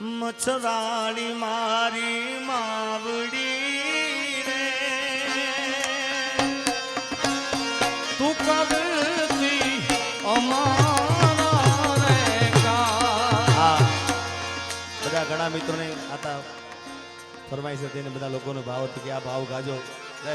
મચ્છરાળી મારી માવડી રે. તું કરતી અમારા રે બધા ઘણા મિત્રોને આતા ફરમાઈશ હતી બધા લોકોનો ભાવ હતો કે આ ભાવ ગાજો. જય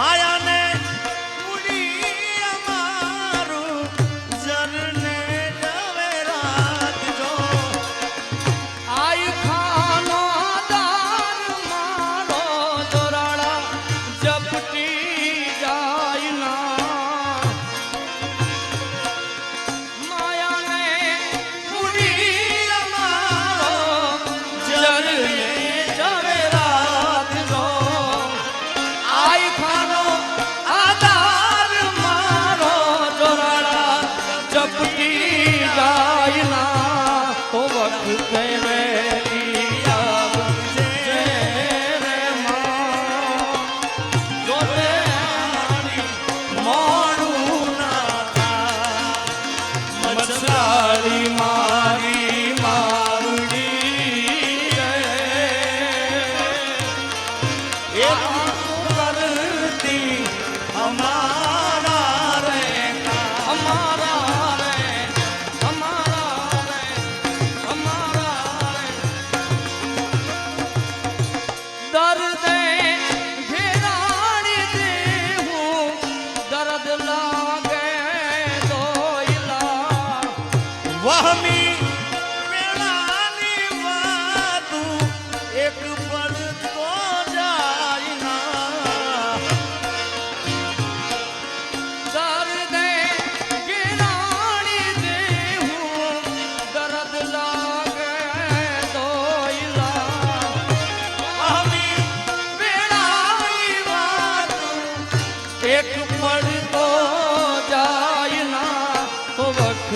Maya. वह मी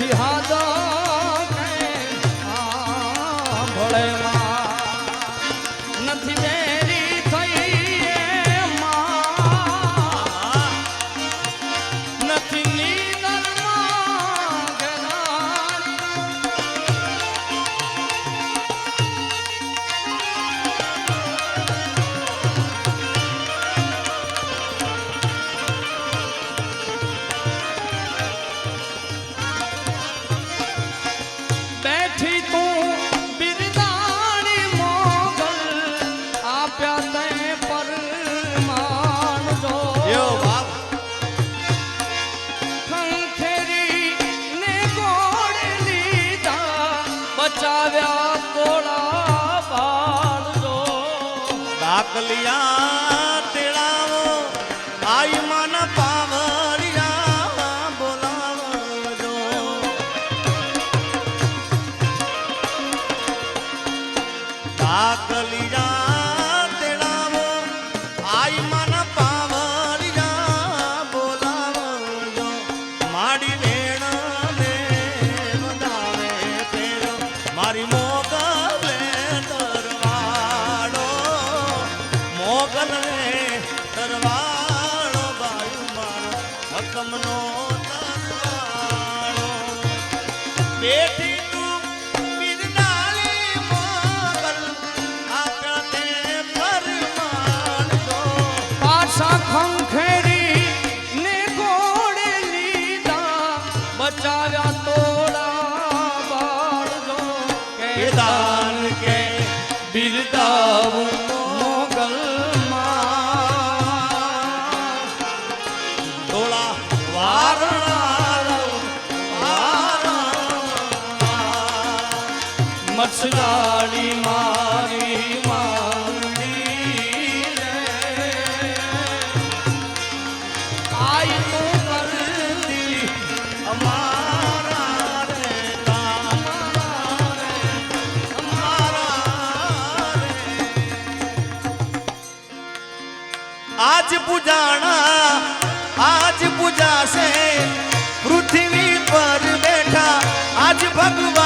ইতিহাস કાકલિયા સસરાળી મારી માંડી આઈ તો કરતી અમારા રે અમારા રે અમારા રે આજ પૂજાણા આજ પૂજાશે પૃથ્વી પર બેઠા આજ ભગવાન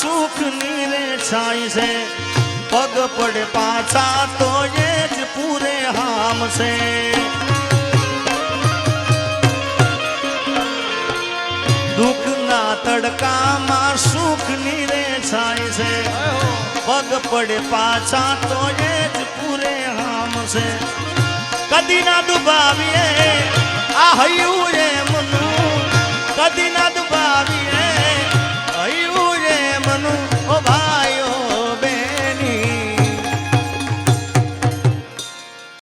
સુખ નીરે છાય છે. પગ પડે પાછા તો એ જ પૂરે હામ છે. દુઃખના તડકામાં સુખ નીરે છાય છે. પગ પડે પાછા તો એ જ પૂરે હામ છે. કદી ના ડુબાવીએ આ હૈયું રે મનું કદી